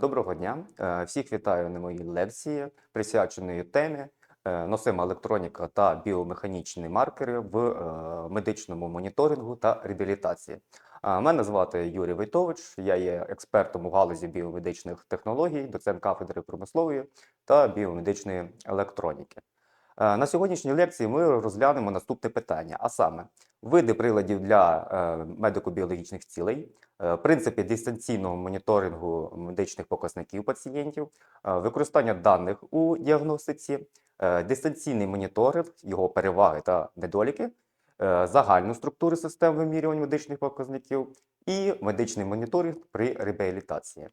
Доброго дня! Е, Всіх вітаю на моїй лекції, присвяченої темі е, носима електроніка та біомеханічні маркери в е, медичному моніторингу та реабілітації. Мене звати Юрій Войтович, я є експертом у галузі біомедичних технологій, доцент кафедри промислової та біомедичної електроніки. Е, На сьогоднішній лекції ми розглянемо наступне питання, а саме види приладів для е, медико-біологічних цілей, е, принципи дистанційного моніторингу медичних показників пацієнтів, використання даних у діагностиці, дистанційний моніторинг, його переваги та недоліки, загальну структуру систем вимірювань медичних показників і медичний моніторинг при реабілітації.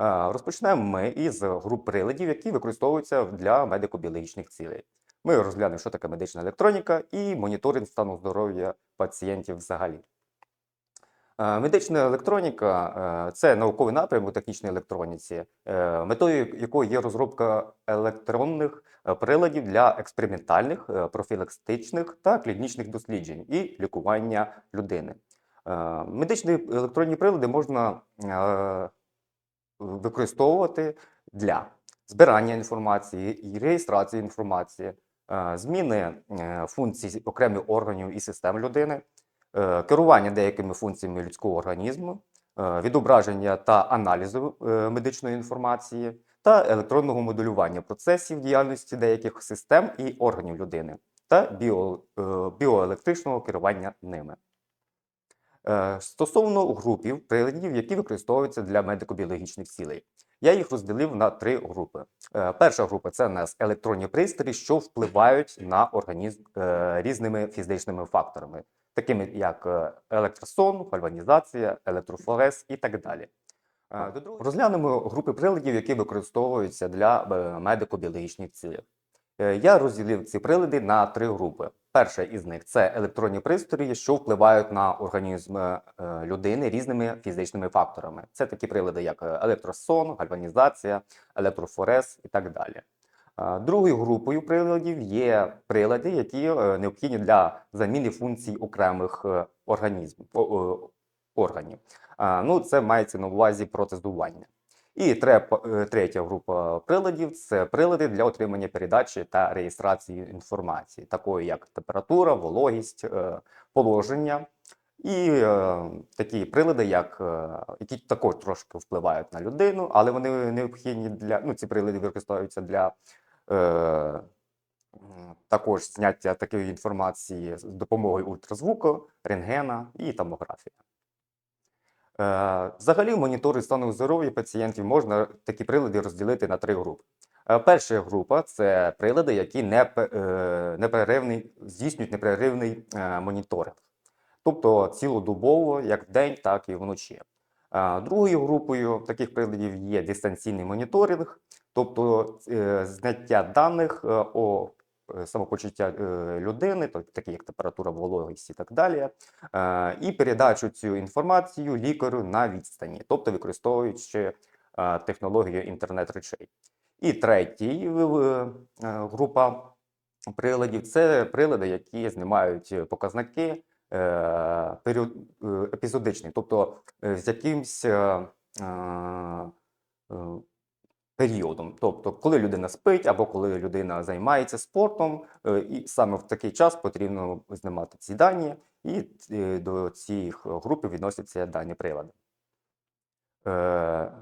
Е, Розпочнемо ми із груп приладів, які використовуються для медико-біологічних цілей. Ми розглянемо, що таке медична електроніка і моніторинг стану здоров'я пацієнтів взагалі. Е, Медична електроніка е, це науковий напрям у технічній електроніці, метою якої є розробка електронних приладів для експериментальних, профілактичних та клінічних досліджень і лікування людини. Медичні електронні прилади можна використовувати для збирання інформації і реєстрації інформації, е, зміни е, функцій окремих органів і систем людини, е, керування деякими функціями людського організму, відображення та аналізу медичної інформації та електронного моделювання процесів діяльності деяких систем і органів людини та біо, біоелектричного керування ними. Е, Стосовно групів приладів, які використовуються для медико-біологічних цілей, я їх розділив на три групи. Е, Перша група це у нас електронні пристрої, що впливають на організм е, різними фізичними факторами, такими як електросон, гальванізація, електрофорез і так далі. Розглянемо групи приладів, які використовуються для медико-біологічних цілей. Я розділив ці прилади на три групи. Перша із них це електронні пристрої, що впливають на організм е, е, людини різними фізичними факторами. Це такі прилади, як е, електросон, гальванізація, електрофорез і так далі. Другою групою приладів є прилади, які необхідні для заміни функцій окремих організмів органів. Ну, це мається на увазі протезування. І е, третя група приладів це прилади для отримання передачі та реєстрації інформації, такої як температура, вологість, е, положення. І е, такі прилади, як, е, які також трошки впливають на людину, але вони необхідні для ну, ці прилади використовуються для е, також зняття такої інформації з допомогою ультразвуку, рентгена і томографії. Е, Взагалі, в моніторинг стану здоров'я пацієнтів можна такі прилади розділити на три групи. Е, Перша група це прилади, які непе- е, непреривний, здійснюють непреривний моніторинг, тобто цілодобово, як вдень, так і вночі. Другою групою таких приладів є дистанційний моніторинг, тобто зняття даних о самопочуття е, людини, такі як температура, вологість і так далі, е, і передачу цю інформацію лікарю на відстані, тобто використовуючи е, технологію інтернет речей. І третій е, е, група приладів це прилади, які знімають показники е, е, епізодичні, тобто е, з якимсь е, е, е, періодом. Тобто, коли людина спить або коли людина займається спортом, е, і саме в такий час потрібно знімати ці дані, і е, до цих груп відносяться дані прилади. Е,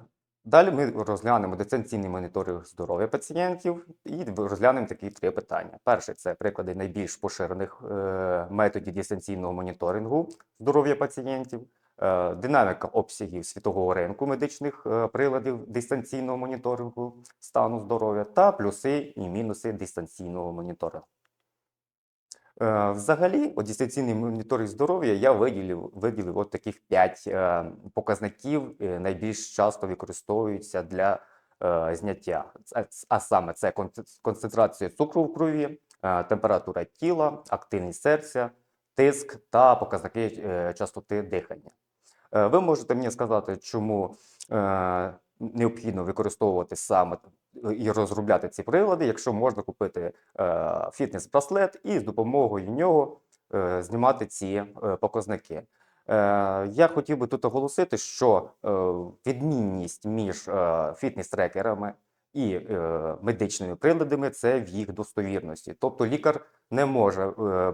Далі ми розглянемо дистанційний моніторинг здоров'я пацієнтів і розглянемо такі три питання. Перше це приклади найбільш поширених методів дистанційного моніторингу здоров'я пацієнтів, динаміка обсягів світового ринку медичних е, приладів дистанційного моніторингу стану здоров'я та плюси і мінуси дистанційного моніторингу. Е, Взагалі, от дистанційний моніторинг здоров'я я виділив, виділив от таких 5 показників, е, найбільш часто використовуються для е, зняття. А саме це концентрація цукру в крові, е, температура тіла, активність серця, тиск та показники е, частоти дихання. Е, Ви можете мені сказати, чому е, необхідно використовувати саме і розробляти ці прилади, якщо можна купити е, фітнес-браслет і з допомогою нього знімати ці показники. Я хотів би тут оголосити, що відмінність між фітнес-трекерами і медичними приладами це в їх достовірності. Тобто лікар не може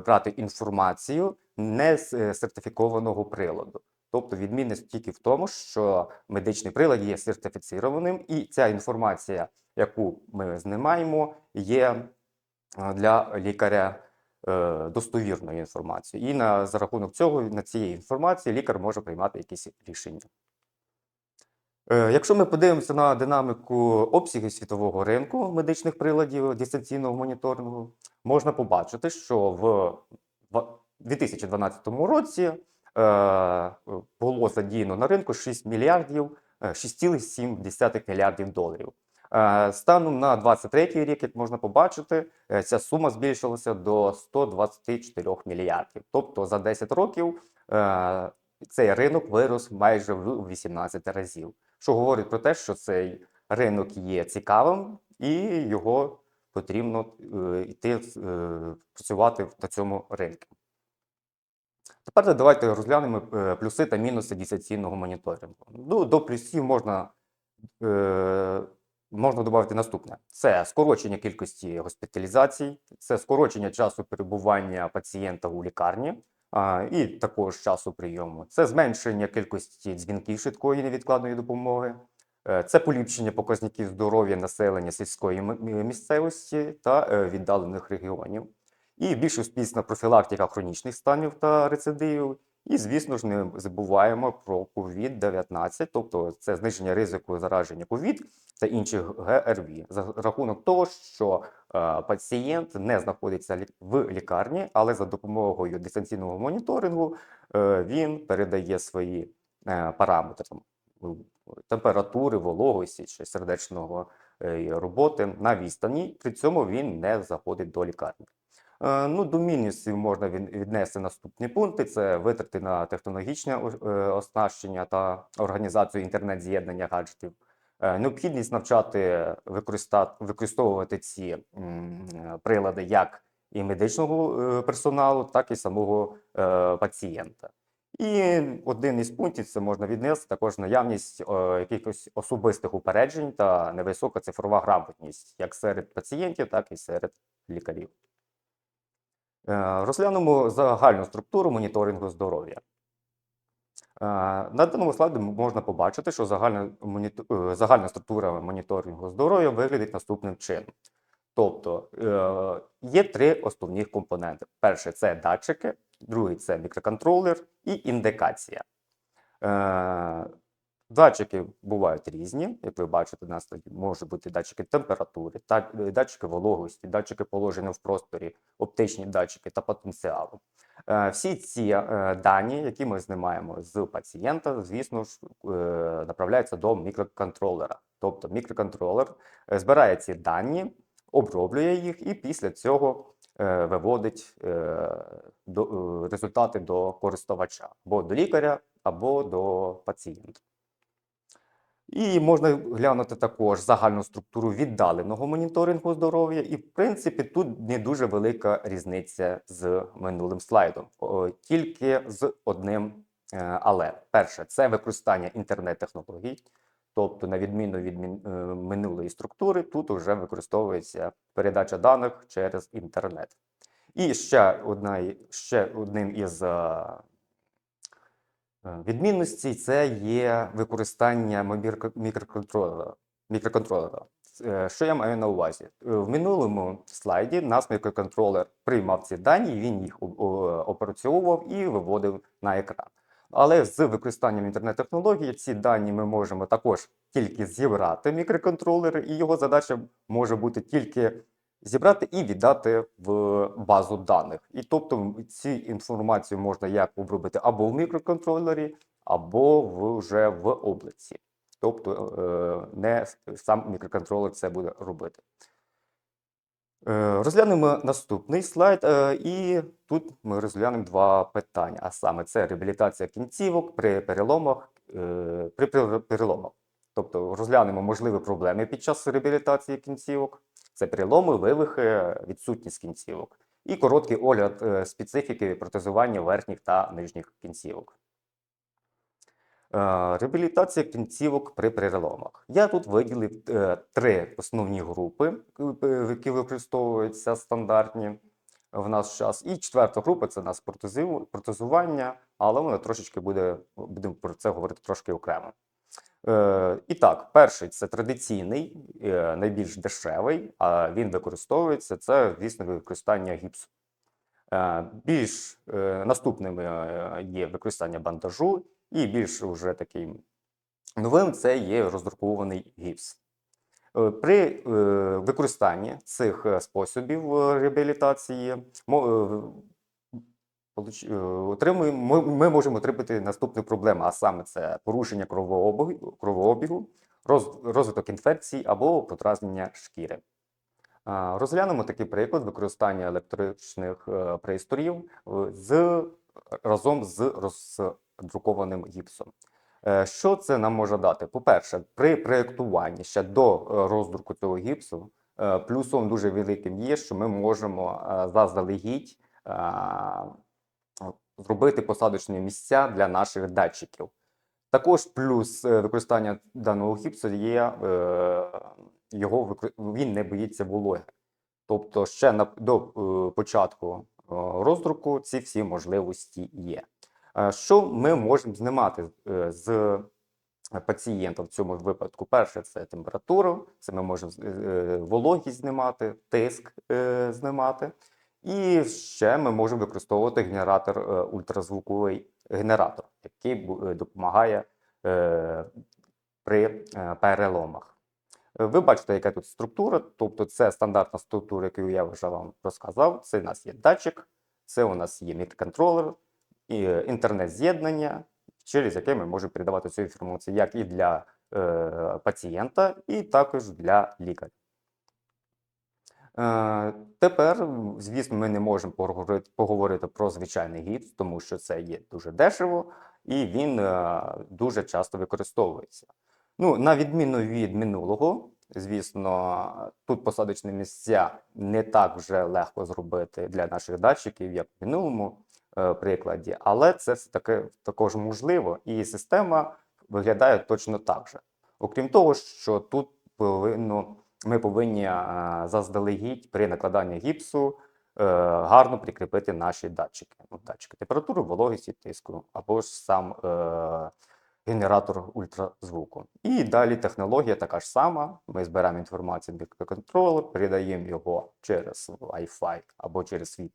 брати інформацію не з сертифікованого приладу. Тобто відмінність тільки в тому, що медичний прилад є сертифіцірованим, і ця інформація, яку ми знімаємо, є е, для лікаря е, достовірною інформацією. І на, за рахунок цього, на цієї інформації, лікар може приймати якісь рішення. Е, Якщо ми подивимося на динаміку обсягів світового ринку медичних приладів дистанційного моніторингу, можна побачити, що в 2012 році було задіяно на ринку 6 мільярдів, е, 6,7 мільярдів доларів. Е, Станом на 23 рік, як можна побачити, е, ця сума збільшилася до 124 мільярдів. Тобто за 10 років е, цей ринок вирос майже в 18 разів що говорить про те, що цей ринок є цікавим і його потрібно е, йти е, працювати на цьому ринку. Тепер давайте розглянемо е, плюси та мінуси дистанційного моніторингу. Ну, до плюсів можна, е, можна додати наступне: це скорочення кількості госпіталізацій, це скорочення часу перебування пацієнта у лікарні а, і також часу прийому. Це зменшення кількості дзвінків швидкої невідкладної допомоги. Е, Це поліпшення показників здоров'я населення сільської місцевості та е, віддалених регіонів. І більш успішна профілактика хронічних станів та рецидивів. І, звісно ж, не забуваємо про COVID-19, тобто це зниження ризику зараження COVID та інших ГРВІ за рахунок того, що е, пацієнт не знаходиться в лікарні, але за допомогою дистанційного моніторингу е, він передає свої е, параметри там, температури, вологості чи сердечного е, роботи на відстані. При цьому він не заходить до лікарні. Е, Ну, до мінусів можна віднести наступні пункти: це витрати на технологічне е, оснащення та організацію інтернет-з'єднання гаджетів. Е, Необхідність навчати використовувати ці прилади як і медичного персоналу, так і самого пацієнта. І один із пунктів це можна віднести також наявність якихось особистих упереджень та невисока цифрова грамотність як серед пацієнтів, так і серед лікарів. Е, Розглянемо загальну структуру моніторингу здоров'я. Е, На даному слайді можна побачити, що загальна, моніто- е, загальна структура моніторингу здоров'я виглядить наступним чином. Тобто є три основних компоненти: перший це датчики, другий це мікроконтролер і індикація. Датчики бувають різні, як ви бачите, у нас можуть бути датчики температури, е, датчики вологості, датчики положення в просторі, оптичні датчики та потенціалу. Е, Всі ці е, дані, які ми знімаємо з пацієнта, звісно ж, направляються до мікроконтролера. Тобто мікроконтролер збирає ці дані, оброблює їх і після цього виводить результати до користувача або до лікаря, або до пацієнта. І можна глянути також загальну структуру віддаленого моніторингу здоров'я. І, в принципі, тут не дуже велика різниця з минулим слайдом, тільки з одним е, але. Перше, це використання інтернет-технологій. Тобто, на відміну від е, минулої структури, тут вже використовується передача даних через інтернет. І ще одна, ще одним із е, Відмінності це є використання мікроконтролера. мікроконтролера. Е, Що я маю на увазі? Е, В минулому слайді нас мікроконтролер приймав ці дані, він їх опрацьовував і виводив на екран. Але з використанням інтернет-технології ці дані ми можемо також тільки зібрати мікроконтролер, і його задача може бути тільки зібрати і віддати в базу даних. І тобто цю інформацію можна як обробити або в мікроконтролері, або вже в облаці. Тобто е, не сам мікроконтролер це буде робити. Е, Розглянемо наступний слайд, е, і тут ми розглянемо два питання. А саме це реабілітація кінцівок при переломах, при переломах. Тобто розглянемо можливі проблеми під час реабілітації кінцівок. Це переломи, вивихи, відсутність кінцівок. І короткий огляд е, специфіки протезування верхніх та нижніх кінцівок. Реабілітація кінцівок при переломах. Я тут виділив е, три основні групи, е, які використовуються стандартні в наш час. І четверта група це у нас протезування, але вона трошечки буде, будемо про це говорити трошки окремо. Е, і так, перший це традиційний, е, найбільш дешевий, а він використовується це, звісно, використання гіпсу. Е, Більш е, наступними е, є використання бандажу, і більш уже таким новим це є роздрукований гіпс. Е, При е, використанні цих способів реабілітації мо- е, получ- е, отримуємо, ми, можемо отримати наступну проблему, а саме це порушення кровообігу, кровообігу роз, розвиток інфекцій або подразнення шкіри. Розглянемо такий приклад використання електричних е, пристроїв е, з, разом з роздрукованим гіпсом. Е, Що це нам може дати? По-перше, при проєктуванні ще до е, роздруку цього гіпсу, е, плюсом дуже великим є, що ми можемо е, заздалегідь е, зробити посадочні місця для наших датчиків. Також плюс е, використання даного гіпсу є е, його він не боїться вологи. Тобто, ще на до е, початку роздруку ці всі можливості є. Що ми можемо знімати з пацієнта в цьому випадку? Перше, це температуру, це ми можемо вологість знімати, тиск знімати. І ще ми можемо використовувати генератор, е, ультразвуковий генератор, який е, допомагає е, при переломах. Ви бачите, яка тут структура, тобто це стандартна структура, яку я вже вам розказав. Це у нас є датчик, це у нас є мікроконтролер, інтернет-з'єднання, через яке ми можемо передавати цю інформацію як і для пацієнта, і також для лікаря. Е, Тепер, звісно, ми не можемо поговорити, про звичайний гіпс, тому що це є дуже дешево і він е, дуже часто використовується. Ну, на відміну від минулого, звісно, тут посадочні місця не так вже легко зробити для наших датчиків, як в минулому е, прикладі, але це все таки також можливо, і система виглядає точно так же. Окрім того, що тут повинно ми повинні е, заздалегідь при накладанні гіпсу е, гарно прикріпити наші датчики. Ну, датчики температури, вологості, тиску, або ж сам е, генератор ультразвуку. І далі технологія така ж сама. Ми збираємо інформацію мікроконтролер, передаємо його через Wi-Fi або через свій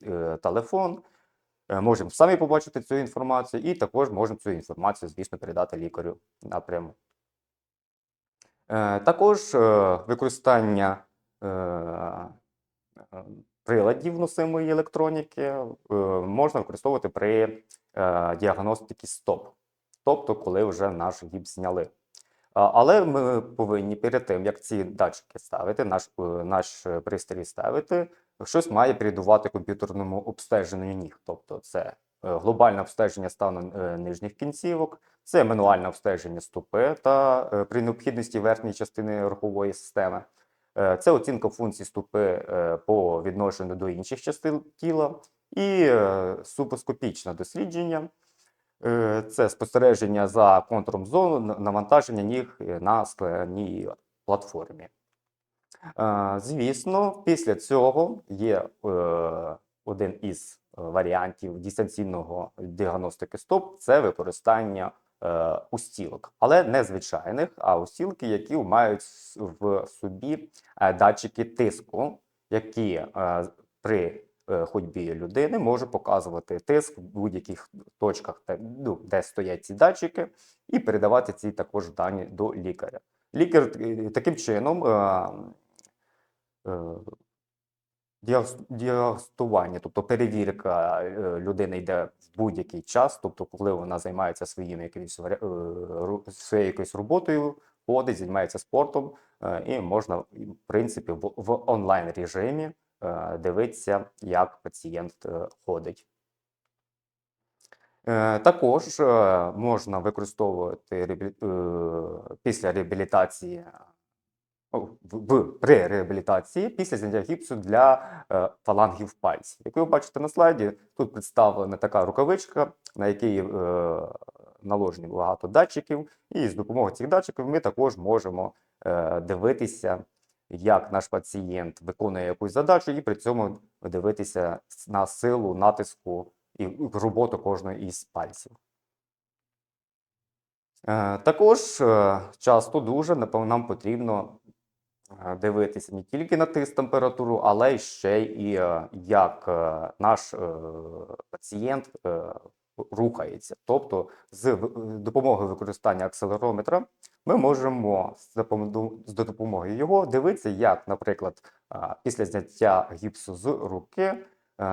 телефон. Можемо самі побачити цю інформацію, і також можемо цю інформацію, звісно, передати лікарю напряму. Е, Також е, використання е, приладів носимої електроніки можна використовувати при діагностиці СТОП, тобто коли вже наш гіпс зняли. Але ми повинні перед тим, як ці датчики ставити, наш, наш пристрій ставити, щось має передувати комп'ютерному обстеженню ніг. Тобто це глобальне обстеження стану е, нижніх кінцівок, це мануальне обстеження стопи та е, при необхідності верхньої частини рухової системи. Е, Це оцінка функцій стопи е, по відношенню до інших частин тіла і е, супоскопічне дослідження. Е, Це спостереження за контуром зону навантаження ніг е, на скляній платформі. Е, Звісно, після цього є е, один із е, варіантів дистанційного діагностики стоп це використання е, устілок, але не звичайних, а устілки, які мають в собі е, датчики тиску, які е, при е, ходьбі людини може показувати тиск в будь-яких точках, де, ну, де стоять ці датчики, і передавати ці також дані до лікаря. Лікар е, таким чином. Діагностування, тобто перевірка е, людини йде в будь-який час, тобто, коли вона займається своїм якимось е, своєю якоюсь роботою, ходить, займається спортом, е, і можна, в принципі, в, онлайн режимі дивитися, як пацієнт ходить. Також можна використовувати після реабілітації в, при реабілітації після зняття гіпсу для е, фалангів пальців. Як ви бачите на слайді, тут представлена така рукавичка, на якій е, наложені багато датчиків, і з допомогою цих датчиків ми також можемо е, дивитися, як наш пацієнт виконує якусь задачу, і при цьому дивитися на силу натиску і роботу кожної із пальців. Е, Також е, часто дуже нам потрібно дивитися не тільки на тиск температуру, але ще і е, як е, наш е, пацієнт е, рухається. Тобто, з допомогою використання акселерометра ми можемо з допомогою, його дивитися, як, наприклад, е, після зняття гіпсу з руки е,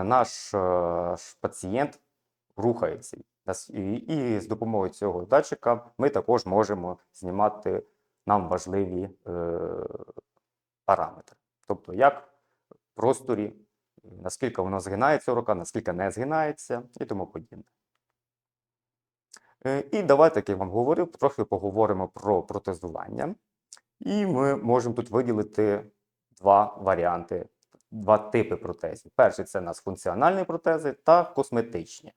наш е, пацієнт рухається. І з допомогою цього датчика ми також можемо знімати нам важливі е, параметри. Тобто, як в просторі, наскільки вона згинається рука, наскільки не згинається і тому подібне. Е, І давайте, як я вам говорив, трохи поговоримо про протезування. І ми можемо тут виділити два варіанти, два типи протезів. Перший це у нас функціональні протези та косметичні.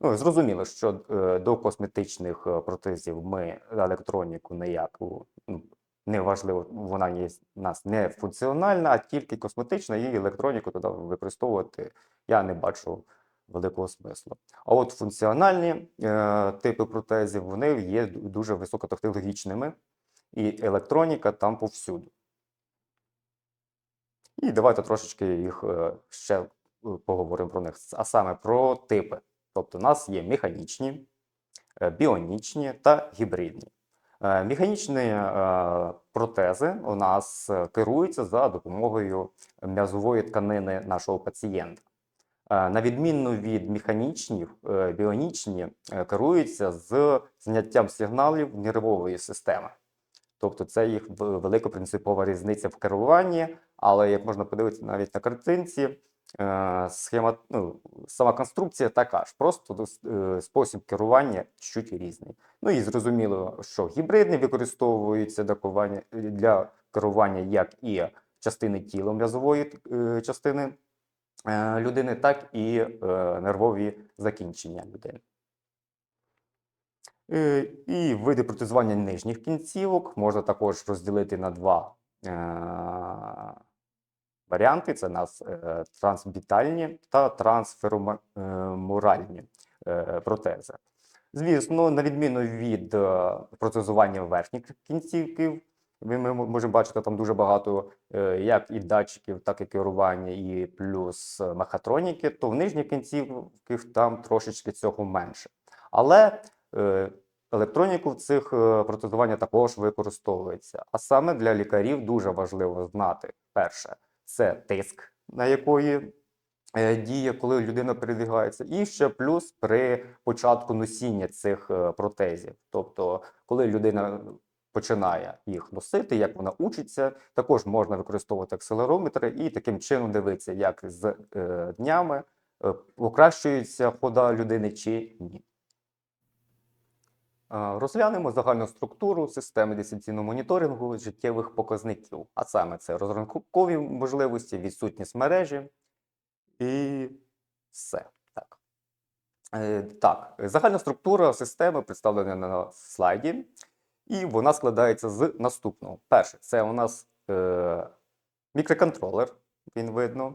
Ну, зрозуміло, що е, до косметичних е, протезів ми електроніку ніяку ну, не важливо, вона є у нас не функціональна, а тільки косметична, і електроніку туди використовувати я не бачу великого смислу. А от функціональні е, типи протезів вони є дуже високотехнологічними, і електроніка там повсюду. І давайте трошечки їх е, ще поговоримо про них, а саме про типи. Тобто, у нас є механічні, е, біонічні та гібридні. Е, Механічні е, протези у нас керуються за допомогою м'язової тканини нашого пацієнта. На відміну від механічних, біонічні керуються з зняттям сигналів нервової системи. Тобто це їх велика принципова різниця в керуванні, але як можна подивитися навіть на картинці, схема, ну, сама конструкція така ж, просто е, спосіб керування чуть різний. Ну і зрозуміло, що гібридні використовуються для керування, як і частини тіла м'язової е, частини е, людини, так і е, нервові закінчення людини. І види протезування нижніх кінцівок можна також розділити на два варіанти: це нас е, трансбітальні та трансфероморальні е, протези. Звісно, на відміну від е, протезування верхніх кінцівків, ми можемо бачити там дуже багато як і датчиків, так і керування, і плюс мехатроніки, то в нижніх кінцівках там трошечки цього менше. Але електроніку в цих е, протезування також використовується. А саме для лікарів дуже важливо знати перше це тиск, на якої е, діє, коли людина передвигається, і ще плюс при початку носіння цих е, протезів. Тобто, коли людина починає їх носити, як вона учиться, також можна використовувати акселерометри і таким чином дивитися, як з е, днями покращується хода людини чи ні. Е, Розглянемо загальну структуру системи дистанційного моніторингу життєвих показників, а саме це розрахункові можливості, відсутність мережі і все. Так. Е, Так, загальна структура системи представлена на слайді, і вона складається з наступного. Перше, це у нас е, мікроконтролер, він видно.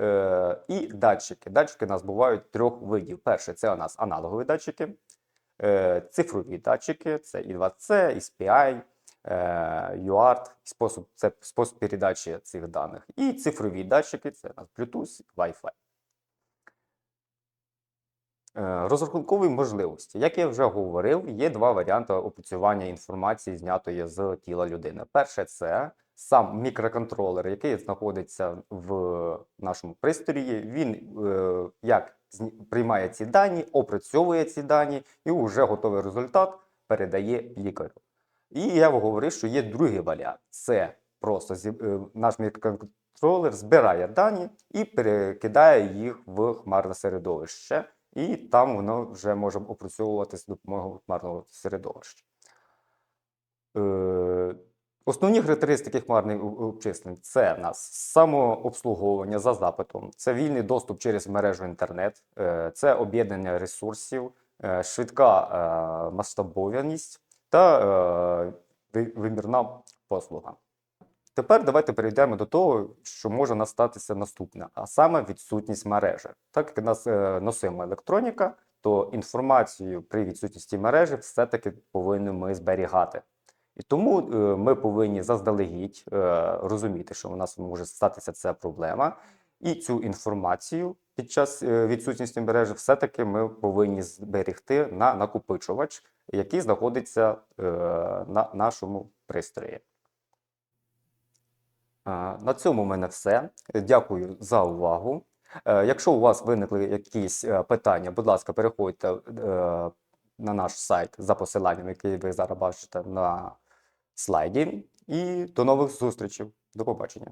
Е, і датчики. Датчики у нас бувають трьох видів. Перше, це у нас аналогові датчики, цифрові датчики, це І2C, SPI, е, UART, спосіб, це спосіб передачі цих даних. І цифрові датчики, це Bluetooth, Wi-Fi. Е, Розрахункові можливості. Як я вже говорив, є два варіанти опрацювання інформації, знятої з тіла людини. Перше це сам мікроконтролер, який знаходиться в нашому пристрої. Він е, як приймає ці дані, опрацьовує ці дані і вже готовий результат передає лікарю. І я говорив, що є другий варіант. Це просто е, наш мікроконтролер збирає дані і перекидає їх в хмарне середовище. І там воно вже може опрацьовуватися допомогою хмарного середовища. Е, Основні характеристики хмарних обчислень це в нас самообслуговування за запитом, це вільний доступ через мережу інтернет, е, це об'єднання ресурсів, е, швидка масштабованість та вимірна послуга. Тепер давайте перейдемо до того, що може нас статися наступне, а саме відсутність мережі. Так як нас е, носима електроніка, то інформацію при відсутності мережі все-таки повинні ми зберігати. І тому е, ми повинні заздалегідь е, розуміти, що у нас може статися ця проблема, і цю інформацію під час е, відсутності мережі все-таки ми повинні зберегти на накопичувач, який знаходиться е, на нашому пристрої. На цьому в мене все. Дякую за увагу. Е, Якщо у вас виникли якісь е, питання, будь ласка, переходьте е, на наш сайт за посиланням, який ви зараз бачите на слайді. І до нових зустрічей. До побачення.